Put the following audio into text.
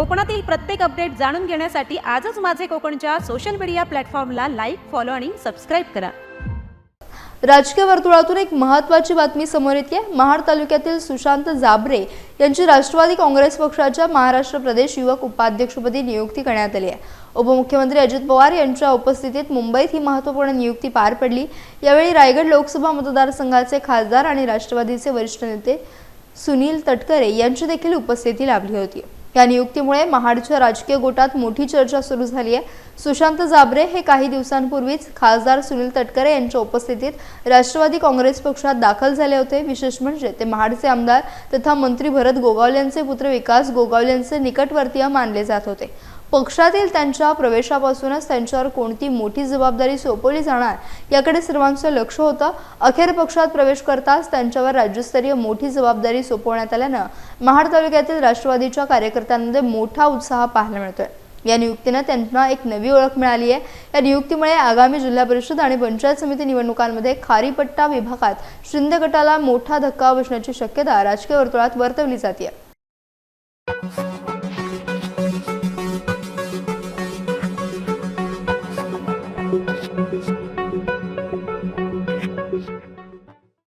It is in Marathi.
कोकणातील प्रत्येक अपडेट जाणून घेण्यासाठी आजच माझे कोकणच्या सोशल मीडिया प्लॅटफॉर्मला लाईक फॉलो आणि सबस्क्राईब करा. राजकीय वर्तुळातून एक महत्त्वाची बातमी समोर येते. महाड तालुक्यातील सुशांत जाबरे यांची राष्ट्रवादी काँग्रेस पक्षाच्या महाराष्ट्र प्रदेश युवक उपाध्यक्षपदी नियुक्ती करण्यात आली आहे. उपमुख्यमंत्री अजित पवार यांच्या उपस्थितीत मुंबईत ही महत्त्वपूर्ण नियुक्ती पार पडली. यावेळी रायगड लोकसभा मतदारसंघाचे खासदार आणि राष्ट्रवादीचे वरिष्ठ नेते सुनील तटकरे यांची देखील उपस्थिती लाभली होती. या नियुक्तीमुळे महाडच्या राजकीय गोटात मोठी चर्चा सुरू झाली आहे. सुशांत जाबरे हे काही दिवसांपूर्वीच खासदार सुनील तटकरे यांच्या उपस्थितीत राष्ट्रवादी काँग्रेस पक्षात दाखल झाले होते. विशेष म्हणजे ते महाडचे आमदार तथा मंत्री भरत गोगावले यांचे पुत्र विकास गोगावले यांचे निकटवर्तीय मानले जात होते. पक्षातील त्यांच्या प्रवेशापासूनच त्यांच्यावर कोणती मोठी जबाबदारी सोपवली जाणार याकडे सर्वांचं लक्ष होतं. अखेर पक्षात प्रवेश करताच त्यांच्यावर राज्यस्तरीय मोठी जबाबदारी सोपवण्यात आल्यानं महाड तालुक्यातील राष्ट्रवादीच्या कार्यकर्त्यांमध्ये मोठा उत्साह पाहायला मिळतोय. या नियुक्तीनं त्यांना एक नवी ओळख मिळाली आहे. या नियुक्तीमुळे आगामी जिल्हा परिषद आणि पंचायत समिती निवडणुकांमध्ये खारीपट्टा विभागात शिंदे गटाला मोठा धक्का बसण्याची शक्यता राजकीय वर्तुळात वर्तवली जाते